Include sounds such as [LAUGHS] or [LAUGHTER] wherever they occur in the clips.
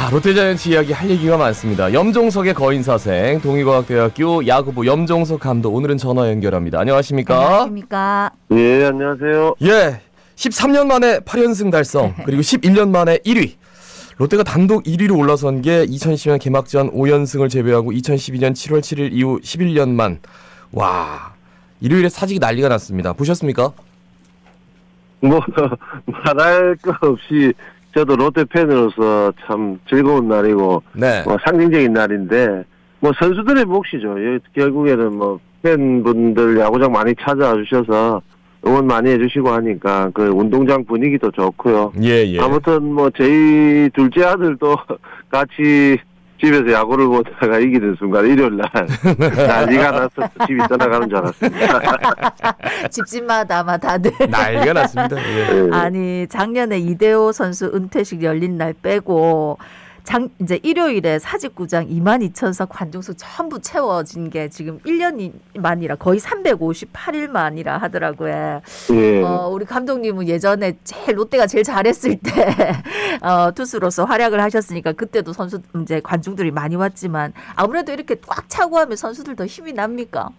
자, 롯데자이언츠 이야기 할 얘기가 많습니다. 염종석의 거인사생, 동의과학대학교 야구부 염종석 감독, 오늘은 전화 연결합니다. 안녕하십니까? 안녕하십니까? 예, 안녕하세요. 예, 13년 만에 8연승 달성, [LAUGHS] 그리고 11년 만에 1위. 롯데가 단독 1위로 올라선 게 2010년 개막전 5연승을 제외하고 2012년 7월 7일 이후 11년 만. 와, 일요일에 사직이 난리가 났습니다. 보셨습니까? 뭐, [LAUGHS] 말할 거 없이 저도 롯데 팬으로서 참 즐거운 날이고, 네. 뭐 상징적인 날인데, 뭐 선수들의 몫이죠. 예, 결국에는 뭐 팬분들 야구장 많이 찾아와 주셔서 응원 많이 해주시고 하니까 그 운동장 분위기도 좋고요. 예, 예. 아무튼 뭐 저희 둘째 아들도 [LAUGHS] 같이 집에서 야구를 보다가 이기는 순간 일요일 날 [LAUGHS] 난리가 나서 집이 떠나가는 줄 알았습니다. [LAUGHS] 집집마다 아마 다들 난리가 났습니다. 예. 예. 아니 작년에 이대호 선수 은퇴식 열린 날 빼고 장 이제 일요일에 사직구장 2만 2천 석 관중수 전부 채워진 게 지금 1년 만이라 거의 358일 만이라 하더라고요. 예. 어, 우리 감독님은 예전에 제일 롯데가 제일 잘했을 때 [LAUGHS] 어, 투수로서 활약을 하셨으니까 그때도 선수 이제 관중들이 많이 왔지만 아무래도 이렇게 꽉 차고 하면 선수들 더 힘이 납니까?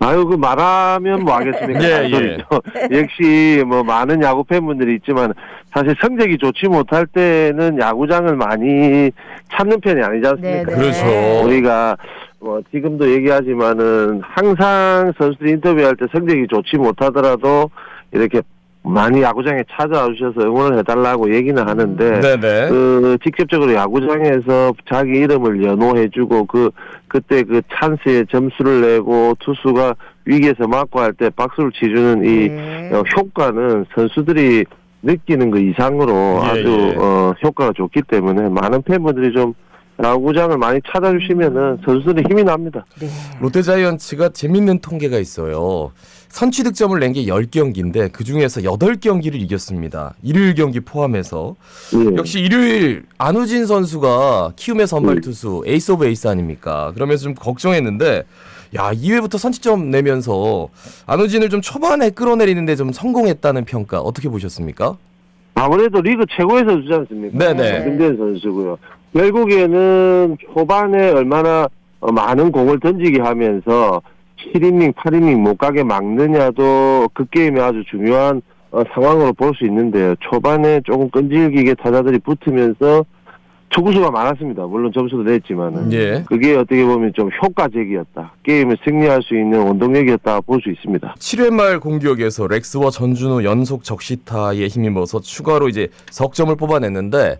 아유 그 말하면 뭐 하겠습니까? [LAUGHS] 예, 잔소리죠. [LAUGHS] 역시 뭐 많은 야구 팬분들이 있지만 사실 성적이 좋지 못할 때는 야구장을 많이 찾는 편이 아니지 않습니까? 네, 네. 그렇죠. 우리가 뭐 지금도 얘기하지만은 항상 선수들 인터뷰할 때 성적이 좋지 못하더라도 이렇게 많이 야구장에 찾아와 주셔서 응원을 해달라고 얘기는 하는데 네네. 그 직접적으로 야구장에서 자기 이름을 연호해주고 그 그때 그 찬스에 점수를 내고 투수가 위기에서 맞고 할 때 박수를 치주는 이 네. 어, 효과는 선수들이 느끼는 그 이상으로 예, 아주 예. 어, 효과가 좋기 때문에 많은 팬분들이 좀 야구장을 많이 찾아주시면은 선수들이 힘이 납니다. 네. 롯데자이언츠가 재밌는 통계가 있어요. 선취 득점을 낸 게 10경기인데 그중에서 8경기를 이겼습니다. 일요일 경기 포함해서. 예. 역시 일요일 안우진 선수가 키움의 선발 음. 투수 에이스 오브 에이스 아닙니까? 그러면서 좀 걱정했는데 야, 2회부터 선취점 내면서 안우진을 좀 초반에 끌어내리는데 좀 성공했다는 평가 어떻게 보셨습니까? 아무래도 리그 최고의 선수지 않습니까? 네네. 김대현 선수고요. 결국에는 초반에 얼마나 어, 많은 공을 던지게 하면서 7이닝, 8이닝 못 가게 막느냐도 그 게임에 아주 중요한 어, 상황으로 볼 수 있는데요. 초반에 조금 끈질기게 타자들이 붙으면서 투구수가 많았습니다. 물론 점수도 냈지만은. 예. 그게 어떻게 보면 좀 효과적이었다. 게임을 승리할 수 있는 원동력이었다 볼 수 있습니다. 7회 말 공격에서 렉스와 전준우 연속 적시타에 힘입어서 추가로 이제 석점을 뽑아냈는데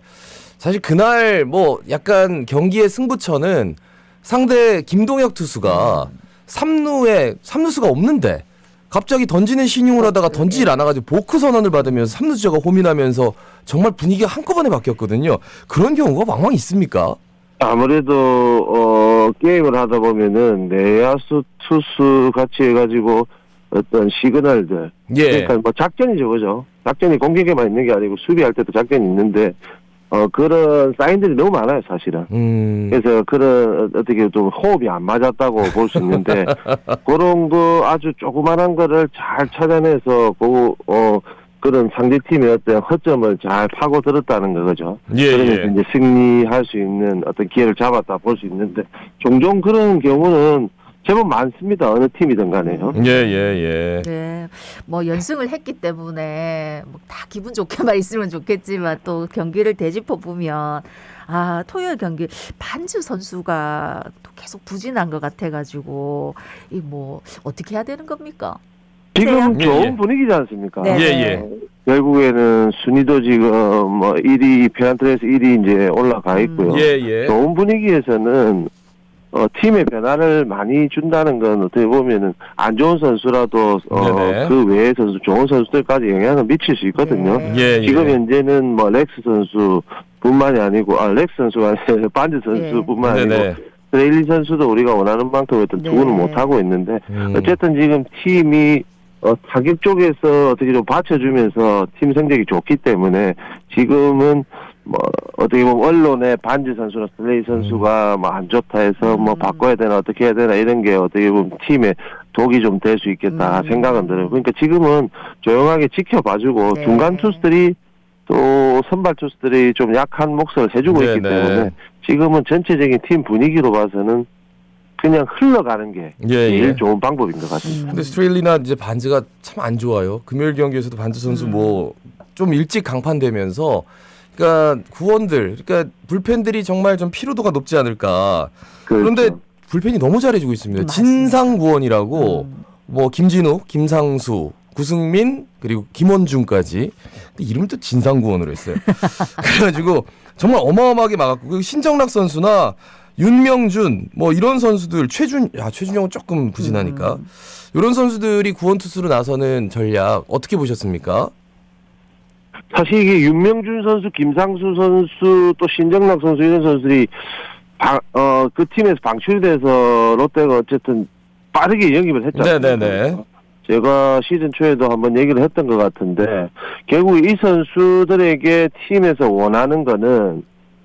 사실 그날 뭐 약간 경기의 승부처는 상대 김동혁 투수가 3루에 3루수가 없는데 갑자기 던지는 신용을 하다가 던지질 않아가지고 보크 선언을 받으면서 3루주자가 호민하면서 정말 분위기가 한꺼번에 바뀌었거든요. 그런 경우가 왕왕 있습니까? 아무래도 어 게임을 하다 보면은 내야수 투수 같이 해가지고 어떤 시그널들 예. 그러니까 뭐 작전이죠 그죠 작전이 공격에만 있는 게 아니고 수비할 때도 작전이 있는데 어 그런 사인들이 너무 많아요 사실은 음. 그래서 그런 어떻게 좀 호흡이 안 맞았다고 볼 수 있는데 [LAUGHS] 그런 거 아주 조그만한 거를 잘 찾아내서 그 어 그런 상대팀의 어떤 허점을 잘 파고 들었다는 거죠. 예, 그러면서 예. 이제 승리할 수 있는 어떤 기회를 잡았다 볼 수 있는데 종종 그런 경우는 제법 많습니다. 어느 팀이든 간에요. 예, 예, 예. 네, 뭐 연승을 했기 때문에 뭐 다 기분 좋게만 [LAUGHS] 있으면 좋겠지만 또 경기를 되짚어 보면 아 토요일 경기 반주 선수가 또 계속 부진한 것 같아 가지고 이 뭐 어떻게 해야 되는 겁니까? 지금 예, 좋은 예. 분위기지 않습니까? 네. 예, 예. 결국에는 순위도 지금 뭐 1위 페란트레스 1위 이제 올라가 있고요. 예, 예. 좋은 분위기에서는 어, 팀의 변화를 많이 준다는 건 어떻게 보면은 안 좋은 선수라도 어, 네네. 그 외의 선수 좋은 선수들까지 영향을 미칠 수 있거든요. 네. 예, 예. 지금 현재는 뭐 렉스 선수뿐만이 아니고 아 렉스 선수가 아니라 [LAUGHS] 반지 선수뿐만 아니고 네네. 트레일리 선수도 우리가 원하는 만큼 어떤 네. 투구는 못 하고 있는데 음. 어쨌든 지금 팀이 어, 타격 쪽에서 어떻게 좀 받쳐주면서 팀 성적이 좋기 때문에 지금은 뭐 어떻게 보면 언론에 반지 선수나 슬레이 선수가 뭐 안 좋다 해서 뭐 음. 바꿔야 되나 어떻게 해야 되나 이런 게 어떻게 보면 팀에 독이 좀 될 수 있겠다 음. 생각은 들어요. 그러니까 지금은 조용하게 지켜봐주고 네. 중간 투수들이 또 선발 투수들이 좀 약한 몫을 해주고 있기 네네. 때문에 지금은 전체적인 팀 분위기로 봐서는 그냥 흘러가는 게 예, 제일 예. 좋은 방법인 것 같습니다. 음. 근데 스트레일리나 이제 반즈가 참 안 좋아요. 금요일 경기에서도 반즈 선수 음. 뭐좀 일찍 강판되면서 그러니까 구원들 그러니까 불펜들이 정말 좀 피로도가 높지 않을까. 그런데 그렇죠. 불펜이 너무 잘해주고 있습니다. 맞습니다. 진상 구원이라고 음. 뭐 김진우, 김상수, 구승민 그리고 김원중까지 이름을 또 진상 구원으로 했어요. [LAUGHS] 그래가지고 정말 어마어마하게 막았고 그리고 신정락 선수나 윤명준 뭐 이런 선수들 최준 야 최준영은 조금 부진하니까 음. 이런 선수들이 구원 투수로 나서는 전략 어떻게 보셨습니까? 사실 이게 윤명준 선수, 김상수 선수, 또 신정락 선수 이런 선수들이 방, 어, 그 팀에서 방출이 돼서 롯데가 어쨌든 빠르게 영입을 했잖아요. 네네네. 제가 시즌 초에도 한번 얘기를 했던 것 같은데 결국 이 선수들에게 팀에서 원하는 거는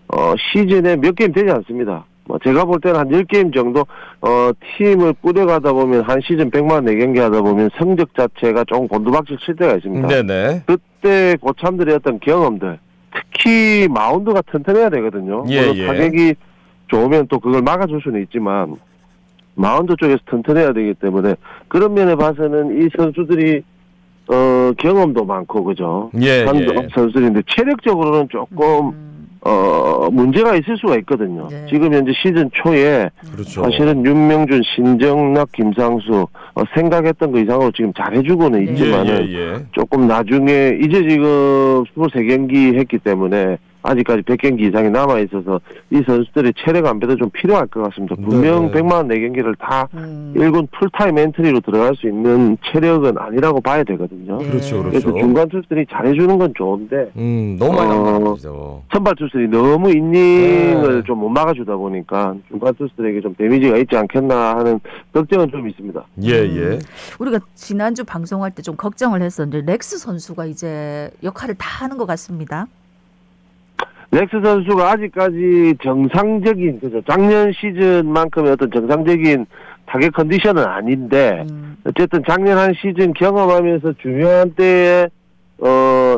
어, 시즌에 몇 게임 되지 않습니다. 뭐 제가 볼 때는 한 10게임 정도 어, 팀을 꾸려가다 보면 한 시즌 100만 4경기 하다 보면 성적 자체가 조금 곤두박질 칠 때가 있습니다. 네네. 그때 고참들의 어떤 경험들, 특히 마운드가 튼튼해야 되거든요. 예, 물론 예. 타격이 좋으면 또 그걸 막아줄 수는 있지만 마운드 쪽에서 튼튼해야 되기 때문에 그런 면에 봐서는 이 선수들이 어 경험도 많고 그죠. 예, 선수- 예. 선수들인데 체력적으로는 조금 음. 어 문제가 있을 수가 있거든요. 네. 지금 현재 시즌 초에 그렇죠. 사실은 윤명준, 신정락, 김상수 어, 생각했던 그 이상으로 지금 잘해주고는 네. 있지만은 예, 예, 예. 조금 나중에 이제 지금 23경기 했기 때문에 아직까지 100경기 이상이 남아 있어서 이 선수들의 체력 안배도 좀 필요할 것 같습니다. 분명 네. 100만 4경기를 다 음. 1군 풀타임 엔트리로 들어갈 수 있는 체력은 아니라고 봐야 되거든요. 네. 그렇죠, 그래서 그렇죠. 중간 투수들이 잘해주는 건 좋은데 음, 너무 많이 어. 선발 투수들이 너무 이닝을 네. 좀못 막아주다 보니까 중간 투수들에게 좀 데미지가 있지 않겠나 하는 걱정은 좀 있습니다. 예, 예. 우리가 지난주 방송할 때 좀 걱정을 했었는데 렉스 선수가 이제 역할을 다 하는 것 같습니다. 렉스 선수가 아직까지 정상적인 그죠 작년 시즌만큼의 어떤 정상적인 타격 컨디션은 아닌데 음. 어쨌든 작년 한 시즌 경험하면서 중요한 때에 어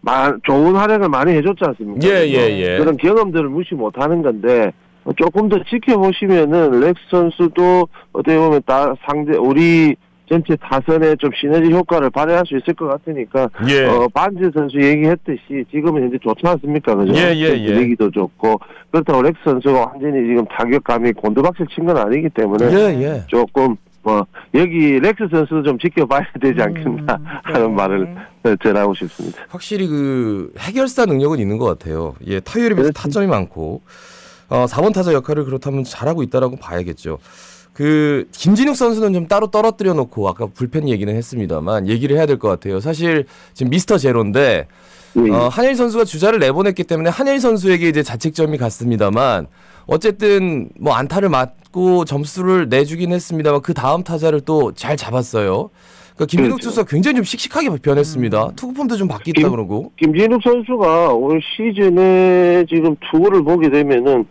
마, 좋은 활약을 많이 해줬지 않습니까? 예, 예, 예. 그런 경험들을 무시 못하는 건데 어, 조금 더 지켜보시면은 렉스 선수도 어떻게 보면 다 상대 우리 전체 타선에 좀 시너지 효과를 발휘할 수 있을 것 같으니까 예. 어, 반지 선수 얘기했듯이 지금은 현재 좋지 않습니까? 그죠? 예, 예, 예. 분위기도 좋고 그렇다고 렉스 선수가 완전히 지금 타격감이 곤두박질 친 건 아니기 때문에 예, 예. 조금 뭐 여기 렉스 선수도 좀 지켜봐야 [LAUGHS] 되지 않겠나 음, 하는 네. 말을 전하고 싶습니다. 확실히 그 해결사 능력은 있는 것 같아요. 예, 타율이 비해서. 타점이 많고 어, 4번 타자 역할을 그렇다면 잘하고 있다라고 봐야겠죠. 그 김진욱 선수는 좀 따로 떨어뜨려 놓고 아까 불펜 얘기는 했습니다만 얘기를 해야 될 것 같아요. 사실 지금 미스터 제로인데 예, 어, 한일 선수가 주자를 내보냈기 때문에 한일 선수에게 이제 자책점이 갔습니다만 어쨌든 뭐 안타를 맞고 점수를 내주긴 했습니다만 그 다음 타자를 또 잘 잡았어요. 그러니까 김민욱 그렇죠. 투수가 굉장히 좀 씩씩하게 변했습니다. 투구폼도 좀 바뀌었다 김- 그러고. 김진욱 선수가 올 시즌에 지금 투구를 보게 되면은 뭐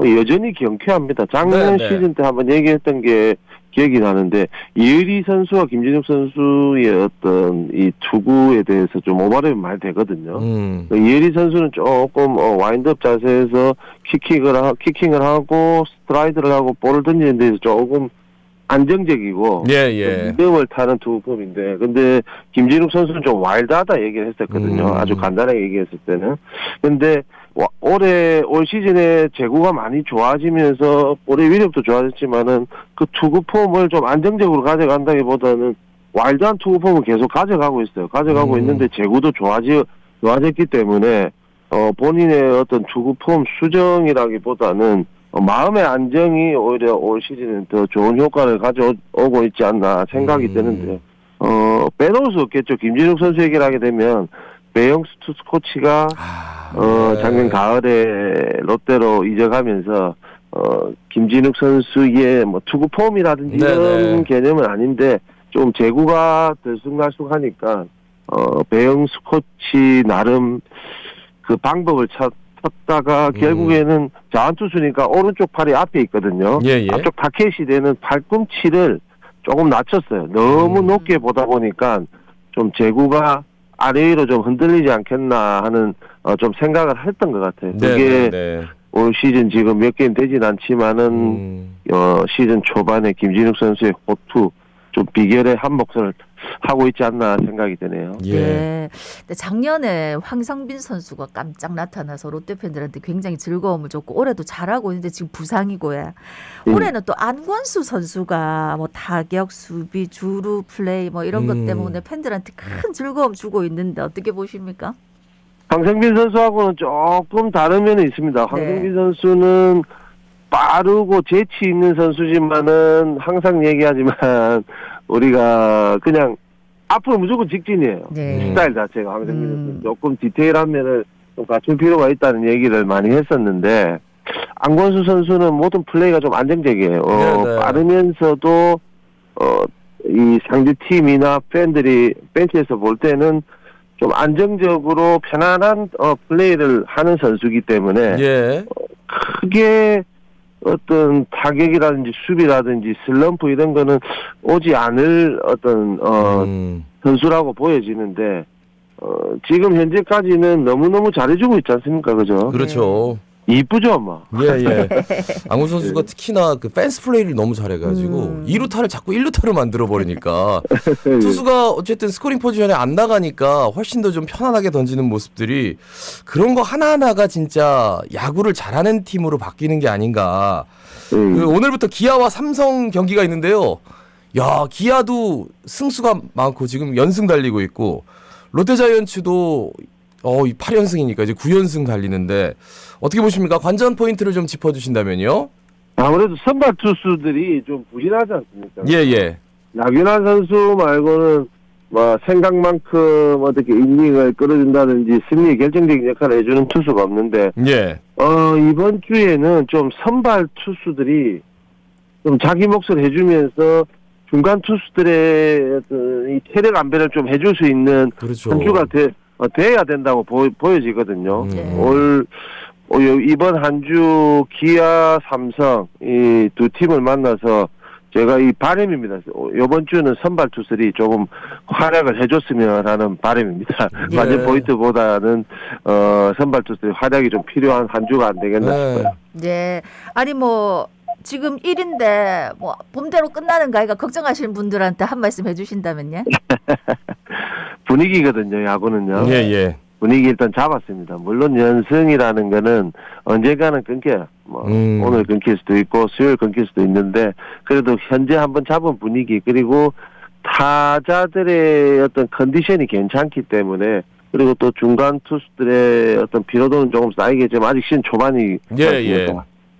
여전히 경쾌합니다. 작년 네, 네. 시즌 때 한번 얘기했던 게 기억이 나는데 이의리 선수와 김진욱 선수의 어떤 이 투구에 대해서 좀 오버랩이 많이 되거든요. 음. 그 이혜리 선수는 조금 어, 와인드업 자세에서 키킹을 하, 키킹을 하고 스트라이드를 하고 볼을 던지는 데서 조금 안정적이고 예, 예. 리듬을 타는 투구법인데 근데 김진욱 선수는 좀 와일드하다 얘기를 했었거든요. 음. 아주 간단하게 얘기했을 때는. 근데 와- 올해 올 시즌에 제구가 많이 좋아지면서 볼의 위력도 좋아졌지만은 그 투구 폼을 좀 안정적으로 가져간다기보다는 와일드한 투구 폼을 계속 가져가고 있어요. 가져가고 음. 있는데 제구도 좋아지 좋아졌기 때문에 어 본인의 어떤 투구 폼 수정이라기보다는 어, 마음의 안정이 오히려 올 시즌에 더 좋은 효과를 가져오고 있지 않나 생각이 음. 드는데 어 빼놓을 수 없겠죠. 김진욱 선수 얘기를 하게 되면 배영수 투수 코치가 아, 어 네. 작년 가을에 롯데로 이적하면서 어 김진욱 선수의 뭐 투구 폼이라든지 네네. 이런 개념은 아닌데 좀 제구가 들쑥날쑥하니까 어 배영수 코치 나름 그 방법을 찾, 찾다가 음. 결국에는 자완투수니까 오른쪽 팔이 앞에 있거든요. 예, 예. 앞쪽 타켓이 되는 팔꿈치를 조금 낮췄어요. 너무 음. 높게 보다 보니까 좀 제구가 아래 위로 좀 흔들리지 않겠나 하는 어, 좀 생각을 했던 것 같아요. 네, 그게 네. 올 시즌 지금 몇 게임 되진 않지만은 음. 어, 시즌 초반에 김진욱 선수의 호투 좀 비결의 한몫을 하고 있지 않나 생각이 드네요. 예. 네. 근데 작년에 황성빈 선수가 깜짝 나타나서 롯데 팬들한테 굉장히 즐거움을 줬고 올해도 잘하고 있는데 지금 부상이고 해. 음. 올해는 또 안권수 선수가 뭐 타격, 수비, 주루 플레이 뭐 이런 음. 것 때문에 팬들한테 큰 즐거움 주고 있는데 어떻게 보십니까? 황성빈 선수하고는 조금 다른 면이 있습니다. 네. 황성빈 선수는 빠르고 재치 있는 선수지만은 항상 얘기하지만 우리가 그냥 앞으로 무조건 직진이에요. 네. 스타일 자체가 황성빈 음. 조금 디테일한 면을 좀 갖출 필요가 있다는 얘기를 많이 했었는데 안권수 선수는 모든 플레이가 좀 안정적이에요. 어, 네 네. 빠르면서도 어, 이 상대 팀이나 팬들이 벤치에서 볼 때는 좀 안정적으로 편안한 어, 플레이를 하는 선수이기 때문에 예. 크게 어떤 타격이라든지 수비라든지 슬럼프 이런 거는 오지 않을 어떤 어, 음. 선수라고 보여지는데 어, 지금 현재까지는 너무너무 잘해주고 있지 않습니까? 그죠? 그렇죠. 이쁘죠, 뭐. 예, 예. 앙훈 선수가 특히나 그 펜스 플레이를 너무 잘해가지고 음. 2루타를 자꾸 1루타로 만들어버리니까 예. [LAUGHS] 투수가 어쨌든 스코링 포지션에 안 나가니까 훨씬 더 좀 편안하게 던지는 모습들이 그런 거 하나하나가 진짜 야구를 잘하는 팀으로 바뀌는 게 아닌가. 음. 그 오늘부터 기아와 삼성 경기가 있는데요. 야, 기아도 승수가 많고 지금 연승 달리고 있고 롯데자이언츠도 어, 8연승이니까 이제 9연승 달리는데 어떻게 보십니까? 관전 포인트를 좀 짚어 주신다면요. 아무래도 선발 투수들이 좀 부진하지 않습니까? 예, 예. 나균환 선수 말고는 뭐 생각만큼 어떻게 이닝을 끌어준다든지 승리에 결정적인 역할을 해주는 투수가 없는데 예. 어 이번 주에는 좀 선발 투수들이 좀 자기 몫을 해주면서 중간 투수들의 어떤 이 체력 안배를 좀 해줄 수 있는 그렇죠. 선수가 돼, 어, 돼야 된다고 보, 보여지거든요. 음. 네. 올 어, 요- 이번 한 주 기아, 삼성 이 두 팀을 만나서 제가 이 바람입니다. 어, 이번 주는 선발 투수들이 조금 활약을 해줬으면 하는 바람입니다. 네. 완전 포인트보다는 어, 선발 투수들이 활약이 좀 필요한 한 주가 안 되겠나 네. 싶어요. 네. 아니 뭐 지금 1인데 뭐 봄대로 끝나는 가이가 걱정하시는 분들한테 한 말씀 해주신다면요? [LAUGHS] 분위기거든요, 야구는요. 예, 예. 분위기 일단 잡았습니다. 물론 연승이라는 거는 언젠가는 끊겨요. 뭐 음. 오늘 끊길 수도 있고 수요일 끊길 수도 있는데 그래도 현재 한번 잡은 분위기 그리고 타자들의 어떤 컨디션이 괜찮기 때문에 그리고 또 중간 투수들의 어떤 피로도는 조금 쌓이겠지만 아직 시즌 초반이 예, 예.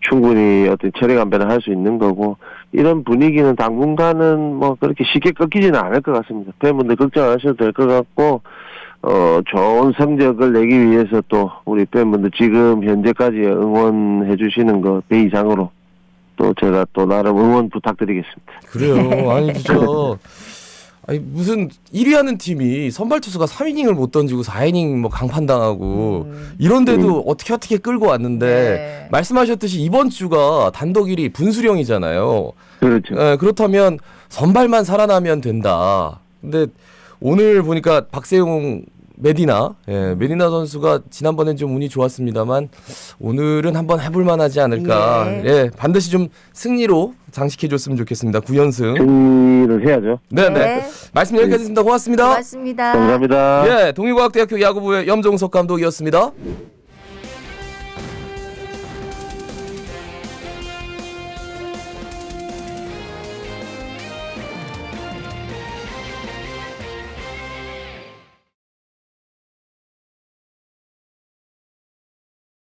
충분히 어떤 체력 안배를 할 수 있는 거고 이런 분위기는 당분간은 뭐 그렇게 쉽게 꺾이지는 않을 것 같습니다. 팬분들 걱정 안 하셔도 될 것 같고 어 좋은 성적을 내기 위해서 또 우리 팬분들 지금 현재까지 응원해 주시는 거 배 이상으로 또 제가 또 나름 응원 부탁드리겠습니다. 그래요. 아니 진짜 [LAUGHS] 아니 무슨 1위 하는 팀이 선발 투수가 3이닝을 못 던지고 4이닝 뭐 강판 당하고 음. 이런데도 어떻게 어떻게 끌고 왔는데 네. 말씀하셨듯이 이번 주가 단독 1위 분수령이잖아요. 그렇죠. 예, 그렇다면 선발만 살아나면 된다. 근데 오늘 보니까 박세용 메디나, 예, 메디나 선수가 지난번엔 좀 운이 좋았습니다만 오늘은 한번 해볼 만하지 않을까. 예. 예, 반드시 좀 승리로 장식해줬으면 좋겠습니다. 9연승. 승리를 해야죠. 네, 네. 네. 말씀 여기까지 했습니다. 고맙습니다. 고맙습니다. 감사합니다. 예, 동일과학대학교 야구부의 염종석 감독이었습니다.